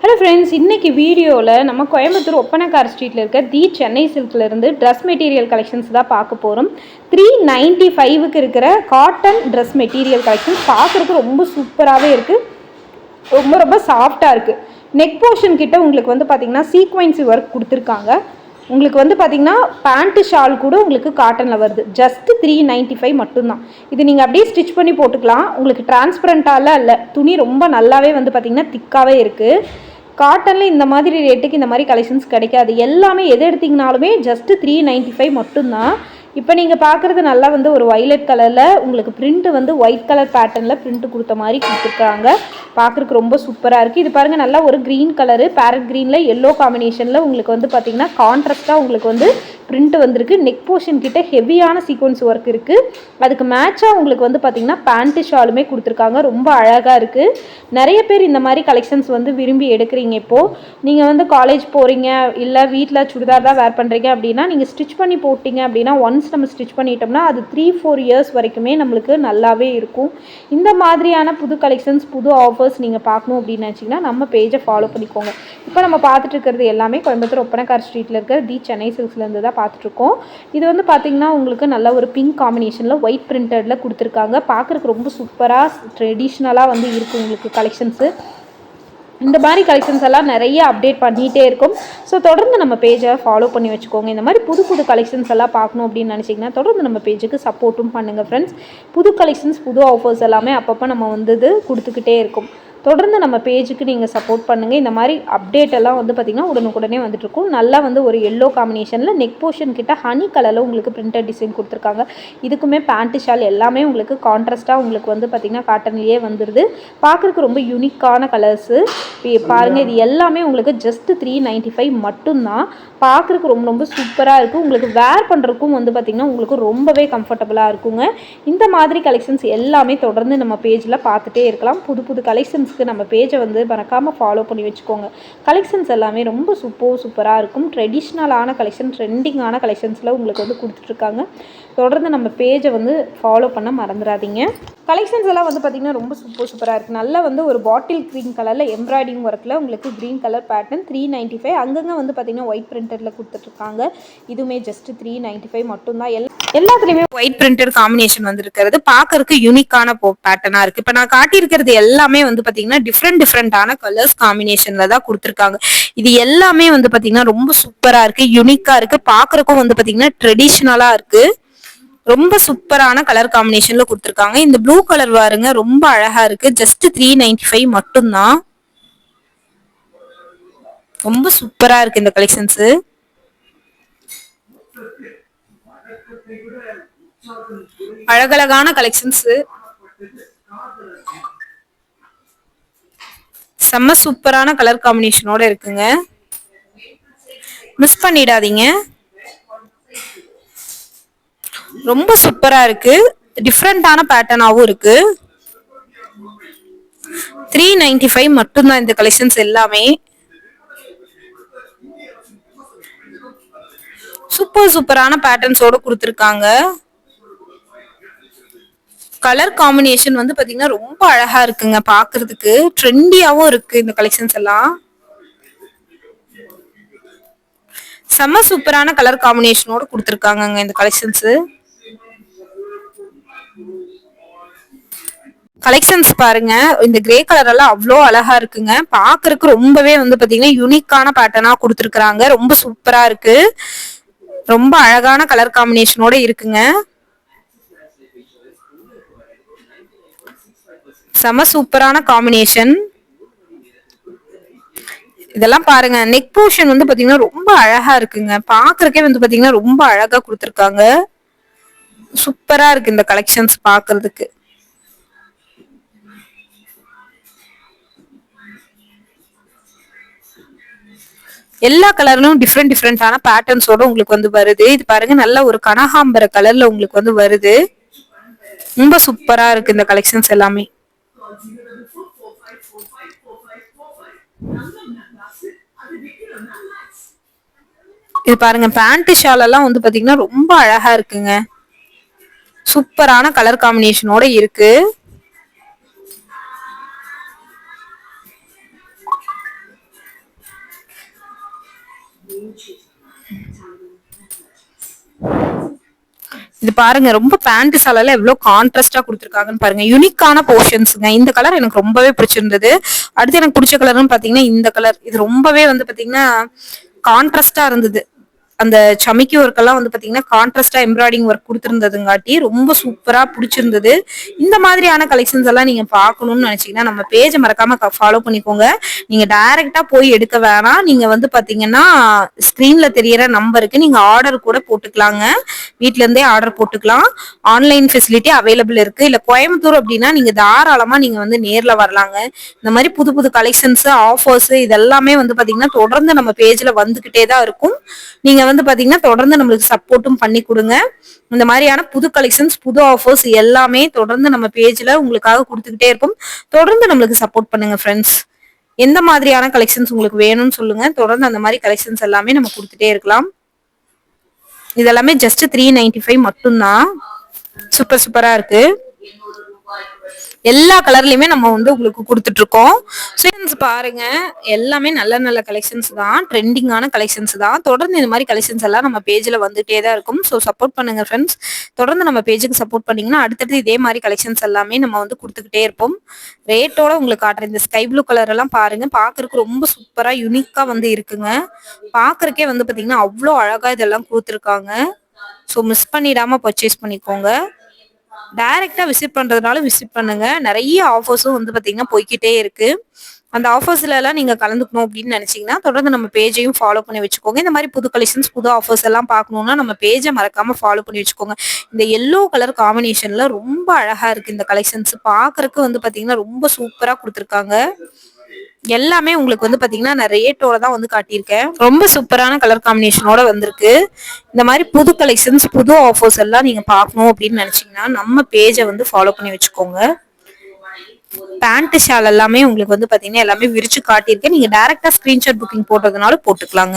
Hello friends இன்றைக்கி வீடியோவில் நம்ம கோயம்புத்தூர் ஒப்பனக்கார் ஸ்ட்ரீட்டில் இருக்க தி சென்னை சில்க்லேருந்து ட்ரெஸ் மெட்டீரியல் கலெக்ஷன்ஸ் தான் பார்க்க போகிறோம் த்ரீ நைன்ட்டி ஃபைவுக்கு இருக்கிற காட்டன் ட்ரெஸ் மெட்டீரியல் கலெக்ஷன் பார்க்குறதுக்கு ரொம்ப சூப்பராகவே இருக்குது ரொம்ப ரொம்ப சாஃப்டாக இருக்குது நெக் போர்ஷன் கிட்ட உங்களுக்கு வந்து பார்த்திங்கன்னா சீக்வன்சி ஒர்க் கொடுத்துருக்காங்க. உங்களுக்கு வந்து பார்த்தீங்கன்னா பேண்ட்டு ஷால் கூட உங்களுக்கு காட்டனில் வருது. ஜஸ்ட் த்ரீ நைன்ட்டி ஃபைவ் மட்டும்தான். இது நீங்கள் அப்படியே ஸ்டிச் பண்ணி போட்டுக்கலாம். உங்களுக்கு டிரான்ஸ்பரண்ட்டாலாம் இல்லை துணி ரொம்ப நல்லாவே வந்து பார்த்திங்கன்னா திக்காகவே இருக்குது காட்டனில் இந்த மாதிரி ரேட்டுக்கு இந்த மாதிரி கலெக்ஷன்ஸ் கிடைக்காது. எல்லாமே எது எடுத்திங்கனாலுமே ஜஸ்ட் த்ரீ நைன்ட்டி ஃபைவ் மட்டும்தான். இப்போ நீங்கள் பார்க்குறது நல்லா வந்து ஒரு வைலட் கலரில் உங்களுக்கு பிரிண்ட்டு வந்து ஒயிட் கலர் பேட்டர்னில் பிரிண்ட்டு கொடுத்த மாதிரி கொடுத்துருக்காங்க. பார்க்குறக்கு ரொம்ப சூப்பராக இருக்குது இது பாருங்கள் நல்லா ஒரு க்ரீன் கலரு பேரட் க்ரீனில் எல்லோ காம்பினேஷனில் உங்களுக்கு வந்து பார்த்திங்கன்னா கான்ட்ராஸ்ட்டாக உங்களுக்கு வந்து பிரிண்ட் வந்திருக்கு. நெக் போர்ஷன் கிட்ட ஹெவியான சீக்வன்ஸ் ஒர்க் இருக்குது அதுக்கு மேட்சாக உங்களுக்கு வந்து பார்த்திங்கன்னா பேண்ட்டு ஷாலுமே கொடுத்துருக்காங்க. ரொம்ப அழகாக இருக்குது நிறைய பேர் இந்த மாதிரி கலெக்ஷன்ஸ் வந்து விரும்பி எடுக்கிறீங்க இப்போது நீங்கள் வந்து காலேஜ் போகிறீங்க இல்லை வீட்டில் சுடிதார் தான் வேர் பண்ணுறீங்க அப்படின்னா நீங்கள் ஸ்டிச் பண்ணி போட்டிங்க அப்படின்னா ஒன்ஸ் நம்ம ஸ்டிச் பண்ணிட்டோம்னா அது த்ரீ ஃபோர் இயர்ஸ் வரைக்குமே நம்மளுக்கு நல்லாவே இருக்கும். இந்த மாதிரியான புது கலெக்ஷன்ஸ் புது ஆஃபர்ஸ் நீங்கள் பார்க்கணும் அப்படின்னு நினச்சிங்கன்னா நம்ம பேஜை ஃபாலோ பண்ணிக்கோங்க. இப்போ நம்ம பார்த்துட்டு இருக்கிறது எல்லாமே கோயம்புத்தூர் ஒப்பனக்கார் ஸ்ட்ரீட்டில் இருக்கிற தி சென்னை சில்க்ஸ்லேருந்து தான் பார்த்துட்ருக்கோம். இது வந்து பார்த்திங்கன்னா உங்களுக்கு நல்ல ஒரு பிங்க் காம்பினேஷனில் ஒயிட் பிரிண்டடில் கொடுத்துருக்காங்க. பார்க்குறக்கு ரொம்ப சூப்பராக ட்ரெடிஷ்னலாக வந்து இருக்குது உங்களுக்கு கலெக்ஷன்ஸு இந்த மாதிரி கலெக்ஷன்ஸ் எல்லாம் நிறைய அப்டேட் பண்ணிகிட்டே இருக்கும். ஸோ தொடர்ந்து நம்ம பேஜை ஃபாலோ பண்ணி வச்சுக்கோங்க. இந்த மாதிரி புது புது கலெக்ஷன்ஸ் எல்லாம் பார்க்கணும் அப்படின்னு நினச்சிங்கன்னா தொடர்ந்து நம்ம பேஜுக்கு சப்போர்ட்டும் பண்ணுங்கள் ஃப்ரெண்ட்ஸ் புது கலெக்ஷன்ஸ் புது ஆஃபர்ஸ் எல்லாமே அப்பப்போ நம்ம வந்து இது கொடுத்துக்கிட்டே இருக்கும். தொடர்ந்து நம்ம பேஜுக்கு நீங்கள் சப்போர்ட் பண்ணுங்கள் இந்த மாதிரி அப்டேட் எல்லாம் வந்து பார்த்திங்கன்னா உடனுக்குடனே வந்துட்டுருக்கும். நல்லா வந்து ஒரு எல்லோ காம்பினேஷனில் நெக் போர்ஷன் கிட்ட ஹனி கலரில் உங்களுக்கு பிரிண்டட் டிசைன் கொடுத்துருக்காங்க. இதுக்குமே பேண்ட்டு ஷால் எல்லாமே உங்களுக்கு கான்ட்ராஸ்ட்டாக உங்களுக்கு வந்து பார்த்திங்கன்னா காட்டன்லேயே வந்துடுது பார்க்குறதுக்கு ரொம்ப யூனிக்கான கலர்ஸு பாருங்கள் இது எல்லாமே உங்களுக்கு ஜஸ்ட் த்ரீ நைன்ட்டி ஃபைவ் மட்டும்தான். பார்க்குறதுக்கு ரொம்ப ரொம்ப சூப்பராக இருக்குது உங்களுக்கு வேர் பண்ணுறதுக்கும் வந்து பார்த்திங்கன்னா உங்களுக்கு ரொம்பவே கம்ஃபர்டபுளாக இருக்குங்க. இந்த மாதிரி கலெக்ஷன்ஸ் எல்லாமே தொடர்ந்து நம்ம பேஜில் பார்த்துட்டே இருக்கலாம். புது புது கலெக்ஷன்ஸ் கலெக்ஷன்ஸ்க்கு நம்ம பேஜை வந்து மறக்காமல் ஃபாலோ பண்ணி வச்சுக்கோங்க. கலெக்ஷன்ஸ் எல்லாமே ரொம்ப சூப்பர் சூப்பராக இருக்கும். ட்ரெடிஷ்னலான கலெக்ஷன் ட்ரெண்டிங்கான கலெக்ஷன்ஸில் உங்களுக்கு வந்து கொடுத்துட்ருக்காங்க தொடர்ந்து நம்ம பேஜை வந்து ஃபாலோ பண்ண மறந்துடாதீங்க கலெக்ஷன்ஸ் எல்லாம் வந்து பார்த்திங்கன்னா ரொம்ப சூப்பர் சூப்பராக இருக்குது நல்லா வந்து ஒரு பாட்டில் க்ரீன் கலரில் எம்ப்ராய்டிங் ஒர்க்கில் உங்களுக்கு green colour pattern three ninety five அங்கங்கே வந்து பார்த்திங்கன்னா ஒயிட் பிரிண்டரில் கொடுத்துட்ருக்காங்க இதுவுமே ஜஸ்ட் த்ரீ நைன்ட்டி ஃபைவ் மட்டும்தான். எல்லா எல்லாத்துலேயுமே ஒயிட் பிரிண்டட் காம்பினேஷன் வந்து இருக்கிறது பார்க்கறதுக்கு யூனிக்கான பேட்டர்னா இருக்குது இப்போ நான் காட்டியிருக்கிறது எல்லாமே வந்து பார்த்தீங்கன்னா டிஃப்ரெண்ட் டிஃப்ரெண்டான கலர்ஸ் காம்பினேஷன்ல தான் கொடுத்துருக்காங்க. இது எல்லாமே வந்து பார்த்தீங்கன்னா ரொம்ப சூப்பராக இருக்குது யூனிக்கா இருக்குது பார்க்குறக்கும் வந்து பாத்தீங்கன்னா ட்ரெடிஷ்னலாக இருக்குது ரொம்ப சூப்பரான கலர் காம்பினேஷன்ல கொடுத்துருக்காங்க. இந்த ப்ளூ கலர் பாருங்க ரொம்ப அழகா இருக்கு. ஜஸ்ட் த்ரீ நைன்டி ஃபைவ் மட்டும்தான். ரொம்ப சூப்பரா இருக்கு இந்த கலெக்ஷன்ஸ் அழகழகான கலெக்ஷன்ஸ் செம்ம சூப்பரான கலர் காம்பினேஷனோட இருக்குங்க. மிஸ் பண்ணிடாதீங்க. ரொம்ப சூப்பரா இருக்கு. டிஃப்ரெண்டான பேட்டர்னாவும் இருக்கு. த்ரீ நைன்டி ஃபைவ் மட்டும்தான் இந்த கலெக்ஷன்ஸ் எல்லாமே. சூப்பர் சூப்பரான பேட்டர்ன்ஸோட கொடுத்துருக்காங்க. கலர் காம்பினேஷன் வந்து பாத்தீங்கன்னா ரொம்ப அழகா இருக்குங்க பாக்குறதுக்கு. ட்ரெண்டியாவும் இருக்கு இந்த கலெக்ஷன்ஸ் எல்லாம். செம்ம சூப்பரான கலர் காம்பினேஷனோட கொடுத்துருக்காங்க இந்த கலெக்ஷன்ஸ் கலெக்ஷன்ஸ் பாருங்க இந்த கிரே கலர் எல்லாம் அவ்வளோ அழகா இருக்குங்க. பாக்குறதுக்கு ரொம்பவே வந்து பாத்தீங்கன்னா யூனிக்கான பேட்டர்னா கொடுத்துருக்காங்க ரொம்ப சூப்பரா இருக்கு. ரொம்ப அழகான கலர் காம்பினேஷனோட இருக்குங்க. செம சூப்பரான காம்பினேஷன் இதெல்லாம் பாருங்க நெக் போர்ஷன் வந்து பாத்தீங்கன்னா ரொம்ப அழகா இருக்குங்க. பாக்குறக்கே வந்து பாத்தீங்கன்னா ரொம்ப அழகா கொடுத்துருக்காங்க. சூப்பரா இருக்கு இந்த கலெக்ஷன்ஸ் பாக்குறதுக்கு. எல்லா கலர்லும் டிஃப்ரெண்ட் டிஃப்ரெண்டான பேட்டர்ன்ஸோட உங்களுக்கு வந்து வருது. இது பாருங்க நல்ல ஒரு கனகாம்பர கலர்ல உங்களுக்கு வந்து வருது. ரொம்ப சூப்பரா இருக்கு இந்த கலெக்ஷன்ஸ் எல்லாமே. இது பாருங்க பேண்ட் ஷாலெல்லாம் வந்து பாத்தீங்கன்னா ரொம்ப அழகா இருக்குங்க. சூப்பரான கலர் காம்பினேஷனோட இருக்கு. இது பாருங்க ரொம்ப பேண்ட் சாலால எவ்வளவு கான்ட்ராஸ்டா கொடுத்துருக்காங்கன்னு பாருங்க. யூனிக்கான போர்ஷன்ஸுங்க இந்த கலர் எனக்கு ரொம்பவே பிடிச்சிருந்தது. அடுத்து எனக்கு பிடிச்ச கலர்னு பாத்தீங்கன்னா இந்த கலர் இது ரொம்பவே வந்து பாத்தீங்கன்னா கான்ட்ராஸ்டா இருந்தது. அந்த சமைக்கி ஒர்க் எல்லாம் வந்து பாத்தீங்கன்னா கான்ட்ராஸ்டா எம்ப்ராய்டிங் ஒர்க் கொடுத்துருந்ததுங்காட்டி ரொம்ப சூப்பரா பிடிச்சிருந்தது. இந்த மாதிரியான கலெக்ஷன்ஸ் எல்லாம் நீங்க பாக்கணும்னு நினைச்சீங்கன்னா நம்ம பேஜை மறக்காம ஃபாலோ பண்ணிக்கோங்க. நீங்க டைரக்டா போய் எடுக்க வேணாம். நீங்க வந்து பாத்தீங்கன்னா ஸ்கிரீன்ல தெரியற நம்பருக்கு நீங்க ஆர்டர் கூட போட்டுக்கலாங்க. வீட்ல இருந்தே ஆர்டர் போட்டுக்கலாம். ஆன்லைன் ஃபெசிலிட்டி அவைலபிள் இருக்கு. இல்ல கோயம்புத்தூர் அப்படின்னா நீங்க தாராளமா நீங்க வந்து நேர்ல வரலாங்க. இந்த மாதிரி புது புது கலெக்ஷன்ஸ் ஆஃபர்ஸ் இதெல்லாமே வந்து பாத்தீங்கன்னா தொடர்ந்து நம்ம பேஜ்ல வந்துகிட்டே தான் இருக்கும். நீங்க வந்து பாத்தீங்கன்னா தொடர்ந்து நம்மளுக்கு சப்போர்ட்டும் பண்ணி கொடுங்க. இந்த மாதிரியான புது கலெக்ஷன்ஸ் புது ஆஃபர்ஸ் எல்லாமே தொடர்ந்து நம்ம பேஜ்ல உங்களுக்காக கொடுத்துக்கிட்டே இருப்போம். தொடர்ந்து நம்மளுக்கு சப்போர்ட் பண்ணுங்க ஃப்ரெண்ட்ஸ் எந்த மாதிரியான கலெக்ஷன்ஸ் உங்களுக்கு வேணும்னு சொல்லுங்க. தொடர்ந்து அந்த மாதிரி கலெக்ஷன்ஸ் எல்லாமே நம்ம கொடுத்துட்டே இருக்கலாம். இதெல்லாமே ஜஸ்ட் த்ரீ நைன்டி ஃபைவ் மட்டும்தான் சூப்பர் சூப்பரா இருக்கு. எல்லா கலர்லயுமே நம்ம வந்து உங்களுக்கு கொடுத்துட்டு இருக்கோம் ஸோ பாருங்க. எல்லாமே நல்ல நல்ல கலெக்ஷன்ஸ் தான். ட்ரெண்டிங்கான கலெக்ஷன்ஸ் தான். தொடர்ந்து இந்த மாதிரி கலெக்ஷன்ஸ் எல்லாம் நம்ம பேஜ்ல வந்துட்டே தான் இருக்கும். ஸோ சப்போர்ட் பண்ணுங்க ஃப்ரெண்ட்ஸ் தொடர்ந்து நம்ம பேஜுக்கு சப்போர்ட் பண்ணீங்கன்னா அடுத்தடுத்து இதே மாதிரி கலெக்ஷன்ஸ் எல்லாமே நம்ம வந்து கொடுத்துக்கிட்டே இருப்போம். ரேட்டோட உங்களுக்கு காட்டுறேன். இந்த ஸ்கை ப்ளூ கலர் எல்லாம் பாருங்க. பாக்குறதுக்கு ரொம்ப சூப்பரா யூனிக்கா வந்து இருக்குங்க. பாக்குறக்கே வந்து பாத்தீங்கன்னா அவ்வளோ அழகா இதெல்லாம் கொடுத்துருக்காங்க. ஸோ மிஸ் பண்ணிடாம பர்ச்சேஸ் பண்ணிக்கோங்க. டைரக்டா விசிட் பண்றதுனால விசிட் பண்ணுங்க. நிறைய ஆஃபர்ஸும் வந்து பாத்தீங்கன்னா போய்கிட்டே இருக்கு. அந்த ஆஃபர்ஸ்ல எல்லாம் நீங்க கலந்துக்கணும் அப்படின்னு நினைச்சீங்கன்னா தொடர்ந்து நம்ம பேஜையும் ஃபாலோ பண்ணி வச்சுக்கோங்க. இந்த மாதிரி புது கலெக்ஷன்ஸ் புது ஆஃபர்ஸ் எல்லாம் பார்க்கணும்னா நம்ம பேஜை மறக்காம ஃபாலோ பண்ணி வச்சுக்கோங்க. இந்த எல்லோ கலர் காம்பினேஷன்ல ரொம்ப அழகா இருக்கு இந்த கலெக்ஷன்ஸ் பாக்குறதுக்கு வந்து பாத்தீங்கன்னா ரொம்ப சூப்பரா கொடுத்துருக்காங்க. எல்லாமே உங்களுக்கு வந்து பாத்தீங்கன்னா நான் ரேட்டோட தான் வந்து காட்டியிருக்கேன். ரொம்ப சூப்பரான கலர் காம்பினேஷனோட வந்திருக்கு. இந்த மாதிரி புது கலெக்ஷன்ஸ் புது ஆஃபர்ஸ் எல்லாம் நீங்க பார்க்கணும் அப்படின்னு நினைச்சீங்கன்னா நம்ம பேஜை வந்து ஃபாலோ பண்ணி வச்சுக்கோங்க. பேண்ட் ஷால் எல்லாமே உங்களுக்கு வந்து பாத்தீங்கன்னா எல்லாமே விரிச்சு காட்டியிருக்கேன். நீங்க டேரக்டா ஸ்கிரீன்ஷாட் புக்கிங் போட்டதுனால போட்டுக்கலாங்க.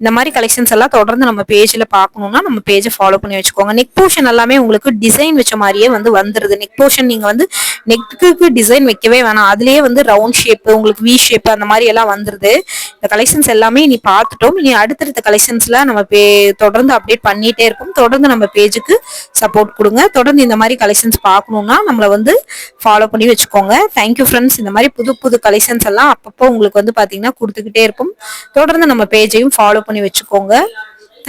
இந்த மாதிரி கலெக்ஷன்ஸ் எல்லாம் தொடர்ந்து நம்ம பேஜ்ல பாக்கணும்னா நம்ம பேஜை ஃபாலோ பண்ணி வச்சுக்கோங்க. நெக் போர்ஷன் எல்லாமே உங்களுக்கு டிசைன் வச்ச மாதிரியே வந்து வந்துருது. நெக் போர்ஷன் நீங்க வந்து நெக்குக்கு டிசைன் வைக்கவே வேணாம். அதுலயே வந்து ரவுண்ட் ஷேப் உங்களுக்கு வி ஷேப் அந்த மாதிரி எல்லாம் வந்துருது. இந்த கலெக்ஷன்ஸ் எல்லாமே நீ பார்த்துட்டோம். நீ அடுத்தடுத்த கலெக்ஷன்ஸ்ல நம்ம பே தொடர்ந்து அப்டேட் பண்ணிட்டே இருக்கும் தொடர்ந்து நம்ம பேஜுக்கு சப்போர்ட் கொடுங்க. தொடர்ந்து இந்த மாதிரி கலெக்ஷன்ஸ் பார்க்கணும்னா நம்மளை வந்து ஃபாலோ பண்ணி வச்சுக்கோங்க. தேங்க்யூ ஃப்ரெண்ட்ஸ் இந்த மாதிரி புது புது கலெக்ஷன்ஸ் எல்லாம் அப்பப்போ உங்களுக்கு வந்து பாத்தீங்கன்னா கொடுத்துக்கிட்டே இருக்கும் தொடர்ந்து நம்ம பேஜையும் ஃபாலோ பண்ணி வச்சுக்கோங்க.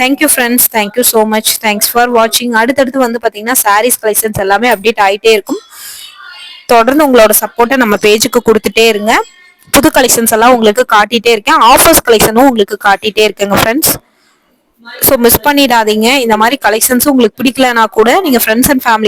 Thank you friends thank you so much thanks for வாட்சிங் அடுத்தடுத்து வந்து பார்த்தீங்கன்னா சாரீஸ் கலெக்ஷன்ஸ் எல்லாமே அப்டேட் ஆகிட்டே இருக்கும். தொடர்ந்து உங்களோட சப்போர்ட்டை நம்ம பேஜுக்கு கொடுத்துட்டே இருங்க. புது கலெக்ஷன்ஸ் எல்லாம் உங்களுக்கு காட்டிட்டே இருக்கேன். ஆஃபர்ஸ் கலெக்ஷனும் உங்களுக்கு காட்டிட்டே இருக்கேங்க ஃப்ரெண்ட்ஸ் ஸோ மிஸ் பண்ணிடாதீங்க. இந்த மாதிரி கலெக்ஷன்ஸ் உங்களுக்கு பிடிக்கலனா கூட நீங்கள் ஃப்ரெண்ட்ஸ் அண்ட் ஃபேமிலி